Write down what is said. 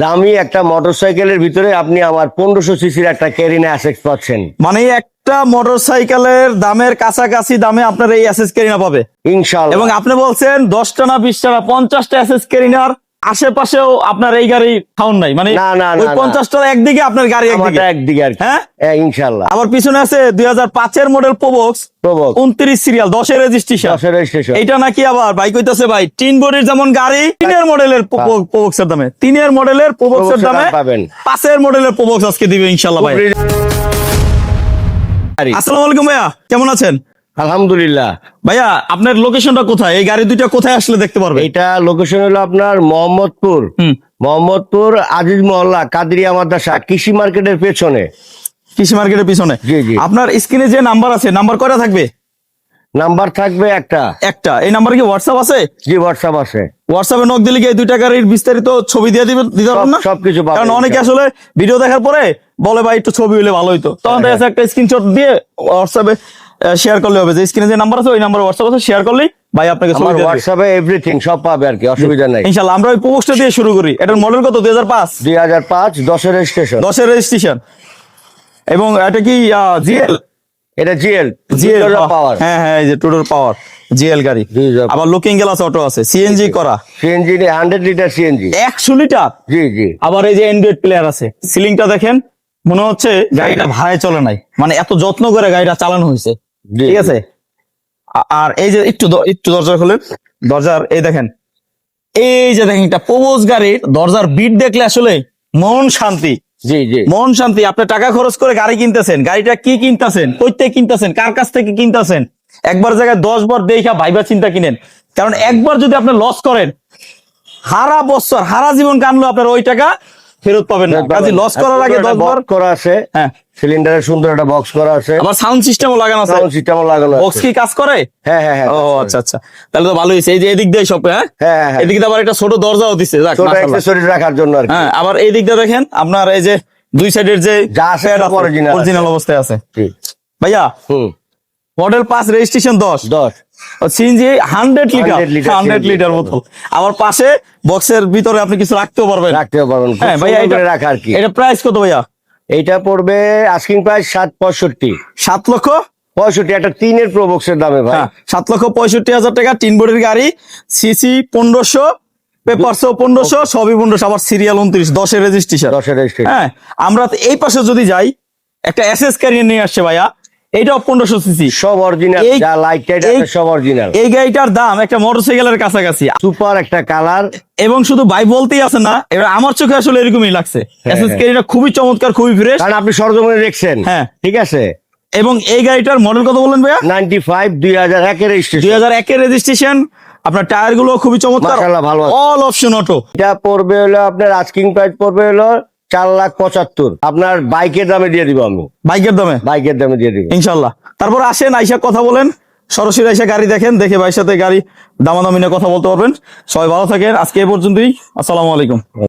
দামি একটা মোটরসাইকেলের ভিতরে আপনি আমার পনেরোশো সিসির একটা ক্যারিনা অ্যাসেক্স পাচ্ছেন। মানে একটা মোটরসাইকেলের দামের কাছাকাছি দামে আপনার এই অ্যাসেস ক্যারিনা পাবে। ইনশাল এবং আপনি বলছেন দশটা না বিশটা না পঞ্চাশটা অ্যাসেস কেরিনার আশেপাশেও আপনার এই গাড়ি খাউন নাই। মানে। পঞ্চাশটার একদিকে আপনার গাড়ি একদিকে। হ্যাঁ? হ্যাঁ ইনশাল্লাহ আবার পিছনে আছে দুই হাজার পাঁচের মডেল প্রবক্স উনত্রিশ সিরিয়াল দশের রেজিস্ট্রেশন এইটা নাকি আবার ভাই তিন বডির যেমন গাড়ি তিনের মডেলের প্রবক্সের দামে। তিনের মডেলের প্রবক্সের দামে পাঁচের মডেলের প্রবক্স আজকে দিবে ইনশাল্লাহ ভাই। আসসালামু আলাইকুম ভাইয়া কেমন আছেন? আলহামদুলিল্লাহ। ভাইয়া আপনার লোকেশনটা কোথায়? এই গাড়ি দুইটা কোথায় আসলে দেখতে পারবে এটা লোকেশন হলো আপনার মোহাম্মদপুর। হুম। মোহাম্মদপুর আজিজ মহল্লা কাদরিয়া মাদ্রাসা কৃষি মার্কেটের পেছনে। কৃষি মার্কেটের পিছনে। আপনার স্ক্রিনে যে নাম্বার আছে নাম্বার কয়টা থাকবে? নাম্বার থাকবে একটা। একটা। এই নাম্বার কি হোয়াটসঅ্যাপ আছে? জি হোয়াটসঅ্যাপ আছে। হোয়াটসঅ্যাপে নক দিলে কি এই দুইটা গাড়ির বিস্তারিত ছবি দিয়ে দিবে দিতে পারবেন না? সব- সবকিছু পাবেন কারণ অনেকে আসলে ভিডিও দেখার পরে বলে ভাই একটু ছবি হলে ভালো হইতো। তখন দেখা যাচ্ছে একটা স্ক্রিনশট দিয়ে হোয়াটসঅ্যাপে শেয়ার করলে হবে। যে স্ক্রিনে যে নাম্বার আছে ওই নাম্বার হোয়াটসঅ্যাপ আছে শেয়ার করলেই ভাই আপনাকে ছবি দিয়ে দিবে। হোয়াটসঅ্যাপে এভরিথিং সব পাবে আর কি অসুবিধা নাই। ইনশাল্লাহ আমরা ওই পোস্টটা দিয়ে শুরু করি। এটার মডেল কত? দুই হাজার পাঁচ। দুই হাজার পাঁচ দশের স্টেশন দশের রেজিস্ট্রেশন এবং এটা কি জিএল এটা জিএল জিএল পাওয়ার হ্যাঁ হ্যাঁ এই যে টুডোর পাওয়ার জিএল গাড়ি। আবার লুকিং গ্লাস অটো আছে সিএনজি করা। সিএনজি হান্ড্রেড লিটার সিএনজি একশো লিটার জি জি। আবার এই যে অ্যান্ড্রয়েড প্লেয়ার আছে সিলিংটা দেখেন মনে হচ্ছে গাড়িটা ভাড়ায় চলে নাই। মানে এত যত্ন করে গাড়িটা চালানো হয়েছে। ঠিক আছে? আর এই যে একটু একটু দরজা খুলেন। দরজার এই দেখেন। এই যে দেখেন একটা প্রবোজ গাড়ির দরজার বিট দেখলে আসলে মন শান্তি। জি জি। মন শান্তি। আপনি টাকা খরচ করে গাড়ি কিনতেছেন। গাড়িটা কি কিনতেছেন? কইতে কিনতেছেন? কার কাছ থেকে কিনতেছেন? একবার জায়গায় দশ বার দেখা ভাইবা চিন্তা কিনেন। কারণ একবার যদি আপনি লস করেন হারা বছর হারা জীবন কানলো আপনার ওই টাকা ফেরত পাবেন না। কাজে লস করার আগে দশ বার করা আছে হ্যাঁ। সিলিন্ডারের সুন্দর একটা বক্স করা আছে। আবার সাউন্ড সিস্টেমও লাগানো আছে। সাউন্ড সিস্টেমও লাগানো বক্স কি কাজ করে? হ্যাঁ হ্যাঁ হ্যাঁ ও আচ্ছা আচ্ছা। তাহলে তো ভালোই এই যে এদিক দিয়ে সব হ্যাঁ? হ্যাঁ, হ্যাঁ, হ্যাঁ। এদিকে তো আবার একটা ছোট দরজাও দিছে ছোট মাশাআল্লাহ। রাখার জন্য আর কি। হ্যাঁ আবার এই দিকটা দেখেন আপনার এই যে দুই সাইডের যে যা আছে অরিজিনাল অবস্থায় আছে। ভাইয়া হুম। মডেল পাঁচ রেজিস্ট্রেশন দশ। দশ। সিএনজি হান্ড্রেড লিটার 100 লিটার বোতল। আবার পাশে বক্সের ভিতরে আপনি কিছু রাখতেও পারবেন। রাখতে পারবেন। হ্যাঁ ভাইয়া এটা রাখা আর কি। এটা প্রাইস কত ভাইয়া? এইটা পড়বে আস্কিং প্রাইস সাত পঁয়ষট্টি। সাত লক্ষ? পঁয়ষট্টি একটা তিনের প্রবক্সের দামে ভাই। হ্যাঁ সাত লক্ষ পঁয়ষট্টি হাজার টাকা তিন বোর্ডের গাড়ি সিসি পনেরোশো পেপারসো পনেরোশো সবই পনেরোশো আবার সিরিয়াল উনত্রিশ দশের রেজিস্ট্রেশন দশের রেজিস্ট্রেশন হ্যাঁ আমরা এই পাশে যদি যাই একটা এসএস ক্যারিয়ার নিয়ে আসছে ভাইয়া। সিসি সব অরিজিনাল যা লাইট টাইট সব অরিজিনাল এই গাড়িটার দাম একটা মোটরসাইকেলের কাছাকাছি। সুপার একটা কালার এবং শুধু ভাই বলতেই আছে না এবার আমার চোখে আসলে এরকমই লাগছে। এসএস হ্যাঁ। খুবই চমৎকার খুবই ফ্রেশ কারণ আপনি সরজমিনে দেখছেন। হ্যাঁ। ঠিক আছে? এবং এই গাড়িটার মডেল কত বলেন ভাইয়া? নাইনটি ফাইভ দুই হাজার একের দুই রেজিস্ট্রেশন হাজার একের রেজিস্ট্রেশন আপনার টায়ারগুলো খুবই চমৎকার। ভালো অল অপশন অটো এটা পড়বে হলো আপনার আস্কিং প্রাইস পড়বে হলো চার লাখ পঁচাত্তর। আপনার বাইকের দামে দিয়ে দিব আমি। বাইকের দামে? বাইকের দামে দিয়ে দিব। ইনশাল্লাহ তারপর আসেন আইসা কথা বলেন। সরাসরি আইসা গাড়ি দেখেন দেখে ভাইয়ের সাথে গাড়ি দামাদামি নিয়ে কথা বলতে পারবেন। সবাই ভালো থাকেন। আজকে এ পর্যন্তই। আসসালামু আলাইকুম।